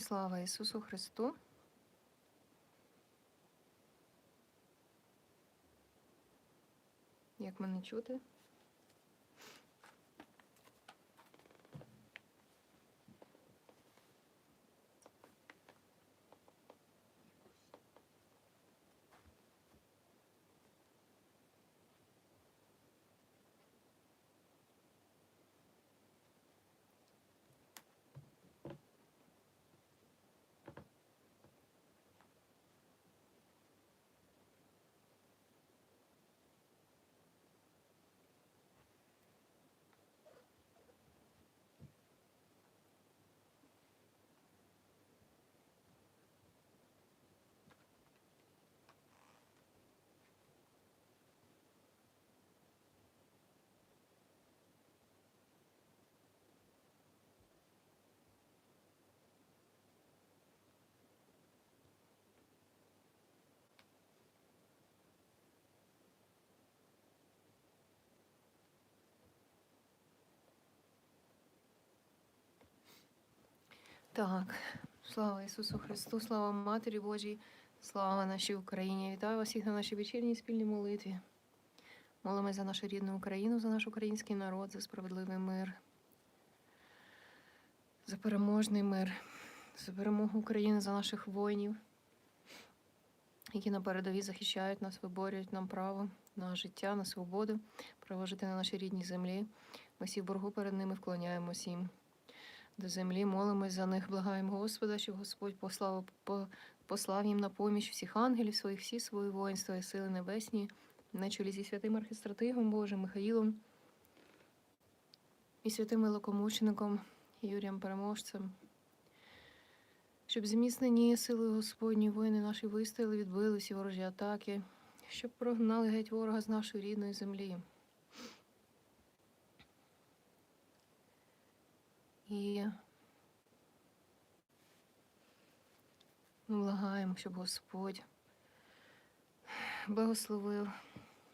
Слава Ісусу Христу. Як мене чути? Так, слава Ісусу Христу, слава Матері Божій, слава нашій Україні. Вітаю вас всіх на нашій вечірній спільній молитві. Молимось за нашу рідну Україну, за наш український народ, за справедливий мир, за переможний мир, за перемогу України, за наших воїнів, які на передовій захищають нас, виборюють нам право на життя, на свободу, право жити на нашій рідній землі. Ми всі в боргу перед ними вклоняємось їм до землі, молимось за них, благаємо Господа, щоб Господь послав, послав їм на поміч всіх ангелів своїх, всі свої воїнства і сили небесні, на чолі зі святим архістратигом Божим Михаїлом і святим великомучеником Юрієм Переможцем. Щоб зміцнені сили Господні воїни наші вистояли, відбили всі ворожі атаки, щоб прогнали геть ворога з нашої рідної землі. І ми благаємо, щоб Господь благословив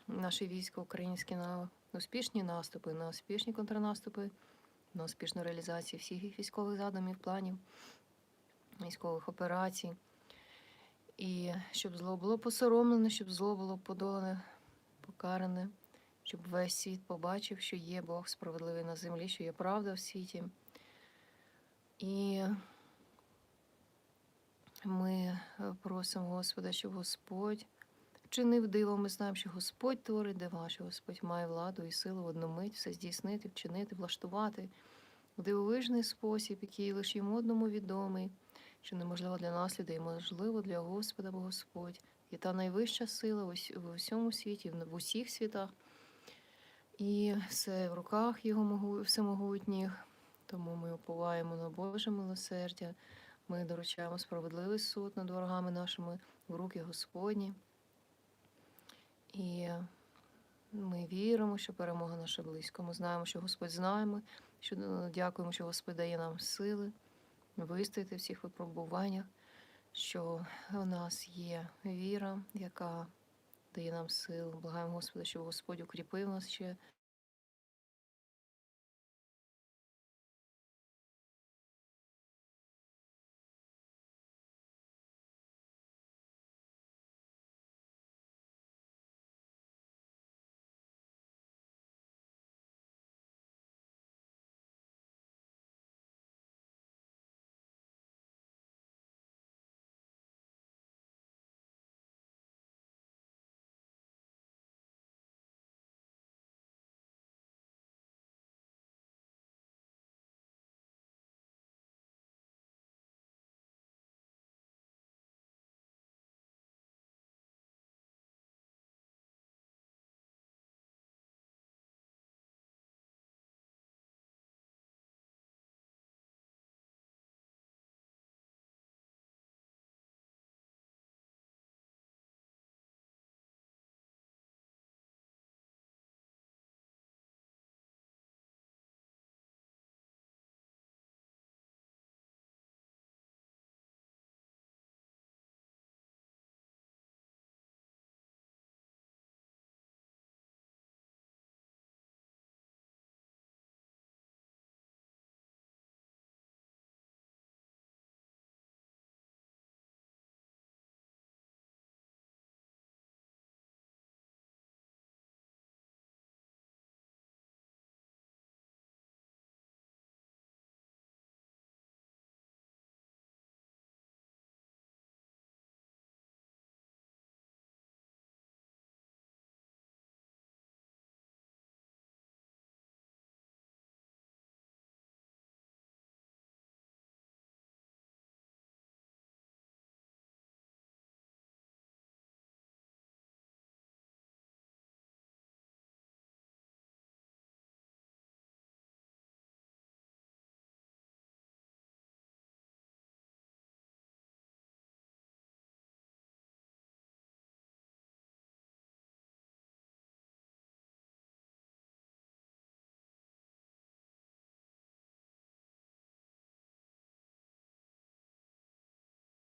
наше військо українське на успішні наступи, на успішні контрнаступи, на успішну реалізацію всіх їх військових задумів, планів, військових операцій. І щоб зло було посоромлене, щоб зло було подолане, покаране, щоб весь світ побачив, що є Бог справедливий на землі, що є правда в світі. І ми е, просимо Господа, щоб Господь чинив диво. Ми знаємо, що Господь творить дива, що Господь має владу і силу в одну мить все здійснити, вчинити, влаштувати в дивовижний спосіб, який лише йому одному відомий, що неможливо для нас людей, можливо для Господа, бо Господь є та найвища сила в усьому світі, в усіх світах. І все в руках Його могу- всемогутніх. Тому ми уповаємо на Боже милосердя. Ми доручаємо справедливий суд над ворогами нашими в руки Господні. І ми віримо, що перемога наша близько. Ми знаємо, що Господь з нами, що е, дякуємо, що Господь дає нам сили вистояти в всіх випробуваннях, що у нас є віра, яка дає нам силу. Благаємо Господа, щоб Господь укріпив нас ще